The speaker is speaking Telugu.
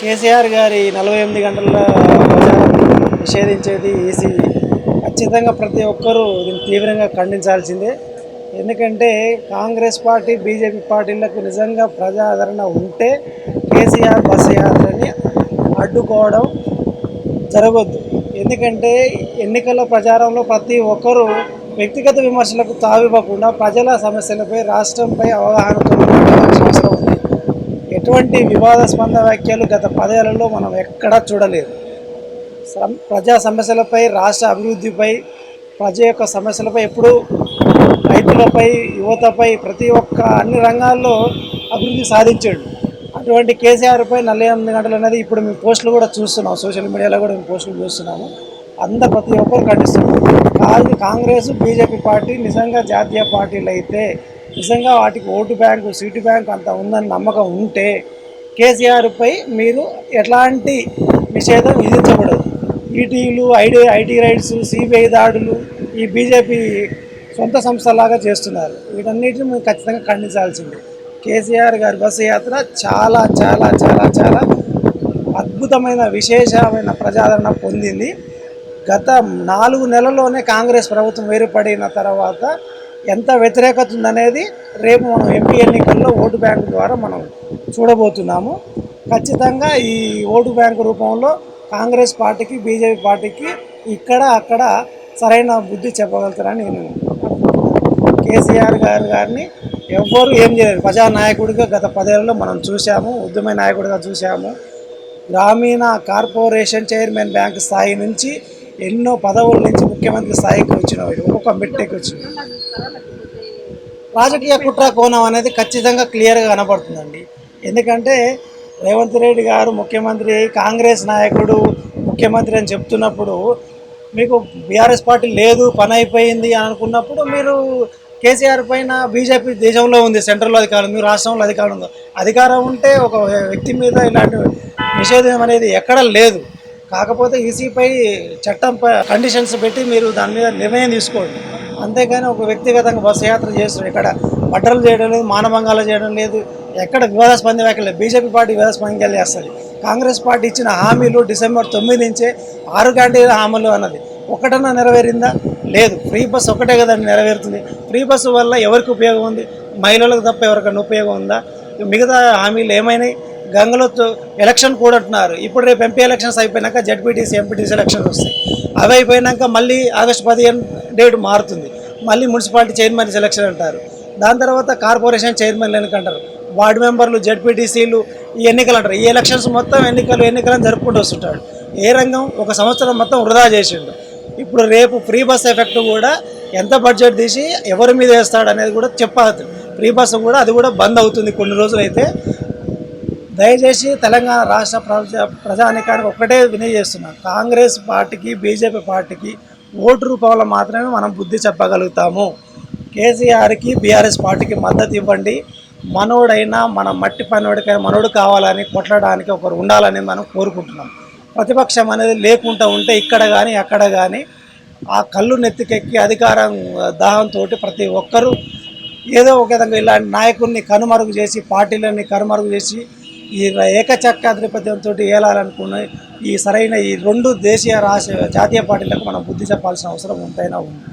కేసీఆర్ గారి నలభై ఎనిమిది గంటల ప్రచారం నిషేధించేది ఈసీ ఖచ్చితంగా ప్రతి ఒక్కరూ దీన్ని తీవ్రంగా ఖండించాల్సిందే. ఎందుకంటే కాంగ్రెస్ పార్టీ బీజేపీ పార్టీలకు నిజంగా ప్రజాదరణ ఉంటే కేసీఆర్ బస్సు యాత్రని అడ్డుకోవడం జరగొద్దు. ఎందుకంటే ఎన్నికల ప్రచారంలో ప్రతి ఒక్కరూ వ్యక్తిగత విమర్శలకు తావివ్వకుండా ప్రజల సమస్యలపై రాష్ట్రంపై అవగాహనతో అవసరం ఉంది. ఇటువంటి వివాదాస్పంద వ్యాఖ్యలు గత పదేళ్ళలో మనం ఎక్కడా చూడలేదు. సం- ప్రజా సమస్యలపై రాష్ట్ర అభివృద్ధిపై ప్రజ యొక్క సమస్యలపై ఎప్పుడూ రైతులపై యువతపై ప్రతి ఒక్క అన్ని రంగాల్లో అభివృద్ధి సాధించాడు. అటువంటి కేసీఆర్పై నలభై ఎనిమిది గంటలు అనేది ఇప్పుడు మేము పోస్టులు కూడా చూస్తున్నాం. సోషల్ మీడియాలో కూడా మేము పోస్టులు చూస్తున్నాము. అందరు ప్రతి ఒక్కరు ఖండిస్తున్నారు. కాదు కాంగ్రెస్ బీజేపీ పార్టీ నిజంగా జాతీయ పార్టీలు అయితే నిజంగా వాటికి ఓటు బ్యాంకు సీటు బ్యాంకు అంత ఉందని నమ్మకం ఉంటే కేసీఆర్పై మీరు ఎట్లాంటి నిషేధం విధించకూడదు ఈటీలు ఐడి ఐటీ రైట్స్ సిబిఐ దాడులు ఈ బీజేపీ సొంత సంస్థలాగా చేస్తున్నారు. వీటన్నిటిని మేము ఖచ్చితంగా ఖండించాల్సింది. కేసీఆర్ గారి బస్సు యాత్ర చాలా చాలా చాలా చాలా అద్భుతమైన విశేషమైన ప్రజాదరణ పొందింది. గత నాలుగు నెలల్లోనే కాంగ్రెస్ ప్రభుత్వం వేరుపడిన తర్వాత ఎంత వ్యతిరేకత ఉందనేది రేపు మనం ఎంపీ ఎన్నికల్లో ఓటు బ్యాంకు ద్వారా మనం చూడబోతున్నాము. ఖచ్చితంగా ఈ ఓటు బ్యాంకు రూపంలో కాంగ్రెస్ పార్టీకి బీజేపీ పార్టీకి ఇక్కడ అక్కడ సరైన బుద్ధి చెప్పగలుగుతారని నేను కేసీఆర్ గారు గారిని ఎవ్వరు ఏం చేయలేరు. ప్రజానాయకుడిగా గత పదేళ్ళలో మనం చూసాము ఉద్యమ నాయకుడిగా చూసాము గ్రామీణ కార్పొరేషన్ చైర్మన్ బ్యాంక్ స్థాయి నుంచి ఎన్నో పదవుల నుంచి ముఖ్యమంత్రి స్థాయికి వచ్చిన వాడు. ఒక్కొక్క మెట్టెకి వచ్చిన రాజకీయ కుట్ర కోణం అనేది ఖచ్చితంగా క్లియర్గా కనబడుతుందండి. ఎందుకంటే రేవంత్ రెడ్డి గారు ముఖ్యమంత్రి కాంగ్రెస్ నాయకుడు ముఖ్యమంత్రి అని చెప్తున్నప్పుడు మీకు బీఆర్ఎస్ పార్టీ లేదు పని అయిపోయింది అని అనుకున్నప్పుడు మీరు కేసీఆర్ పైన బీజేపీ దేశంలో ఉంది సెంట్రల్లో అధికారం మీరు రాష్ట్రంలో అధికారం ఉంది. అధికారం ఉంటే ఒక వ్యక్తి మీద ఇలాంటి నిషేధం అనేది ఎక్కడ లేదు. కాకపోతే ఈసీపై చట్టంపై కండిషన్స్ పెట్టి మీరు దాని మీద నిర్ణయం తీసుకోండి. అంతేగాని ఒక వ్యక్తిగతంగా బస్సు యాత్ర చేస్తున్నారు ఇక్కడ బట్టలు చేయడం లేదు మానభంగాలు చేయడం లేదు ఎక్కడ వివాదాస్పంద వ్యాఖ్యలు బీజేపీ పార్టీ వివాదాస్పందాలు చేస్తుంది కాంగ్రెస్ పార్టీ ఇచ్చిన హామీలు డిసెంబర్ తొమ్మిది నుంచే ఆరు గంటల హామీలు అన్నది. ఒకటన్నా నెరవేరిందా? లేదు. ఫ్రీ బస్ ఒకటే కదా నెరవేరుతుంది. ఫ్రీ బస్సు వల్ల ఎవరికి ఉపయోగం ఉంది? మహిళలకు తప్ప ఎవరికైనా ఉపయోగం ఉందా? మిగతా హామీలు ఏమైనాయి? గంగలో ఎలక్షన్ కూడా అంటున్నారు. ఇప్పుడు రేపు ఎంపీ ఎలక్షన్స్ అయిపోయినాక జడ్పీటీసీ ఎంపీటీసీ ఎలక్షన్స్ వస్తాయి. అవి అయిపోయినాక మళ్ళీ ఆగస్టు పదిహేను డేట్ మారుతుంది. మళ్ళీ మున్సిపాలిటీ చైర్మన్ సెలక్షన్ అంటారు. దాని తర్వాత కార్పొరేషన్ చైర్మన్ ఎన్నికంటారు వార్డు మెంబర్లు జడ్పీటీసీలు ఈ ఎన్నికలు అంటారు. ఈ ఎలక్షన్స్ మొత్తం ఎన్నికలు ఎన్నికలను జరుపుకుంటూ వస్తుంటాడు. ఏ రంగం? ఒక సంవత్సరం మొత్తం వృధా చేసిండు. ఇప్పుడు రేపు ఫ్రీ బస్ ఎఫెక్ట్ కూడా ఎంత బడ్జెట్ తీసి ఎవరి మీద వేస్తాడు అనేది కూడా చెప్పదు ఫ్రీ బస్ కూడా అది కూడా బంద్ అవుతుంది కొన్ని రోజులు అయితే దయచేసి తెలంగాణ రాష్ట్ర ప్రజా ప్రజానికానికి ఒక్కటే వినియోగిస్తున్నాం కాంగ్రెస్ పార్టీకి బీజేపీ పార్టీకి ఓటు రూపంలో మాత్రమే మనం బుద్ధి చెప్పగలుగుతాము. కేసీఆర్కి బీఆర్ఎస్ పార్టీకి మద్దతు ఇవ్వండి. మనోడైనా మన మట్టి పనుడికైనా మనోడు కావాలని కొట్టడానికి ఒకరు ఉండాలని మనం కోరుకుంటున్నాం. ప్రతిపక్షం అనేది లేకుండా ఉంటే ఇక్కడ కానీ అక్కడ కానీ ఆ కళ్ళు నెత్తికెక్కి అధికారం దాహంతో ప్రతి ఒక్కరూ ఏదో ఒక విధంగా ఇలాంటి నాయకుల్ని కనుమరుగు చేసి పార్టీలని కనుమరుగు చేసి ఈ ఏకచక్రాధిపత్యంతో ఏలాలనుకున్న ఈ సరైన ఈ రెండు దేశీయ రాష్ట్ర జాతీయ పార్టీలకు మనం బుద్ధి చెప్పాల్సిన అవసరం ఎంతైనా ఉంది.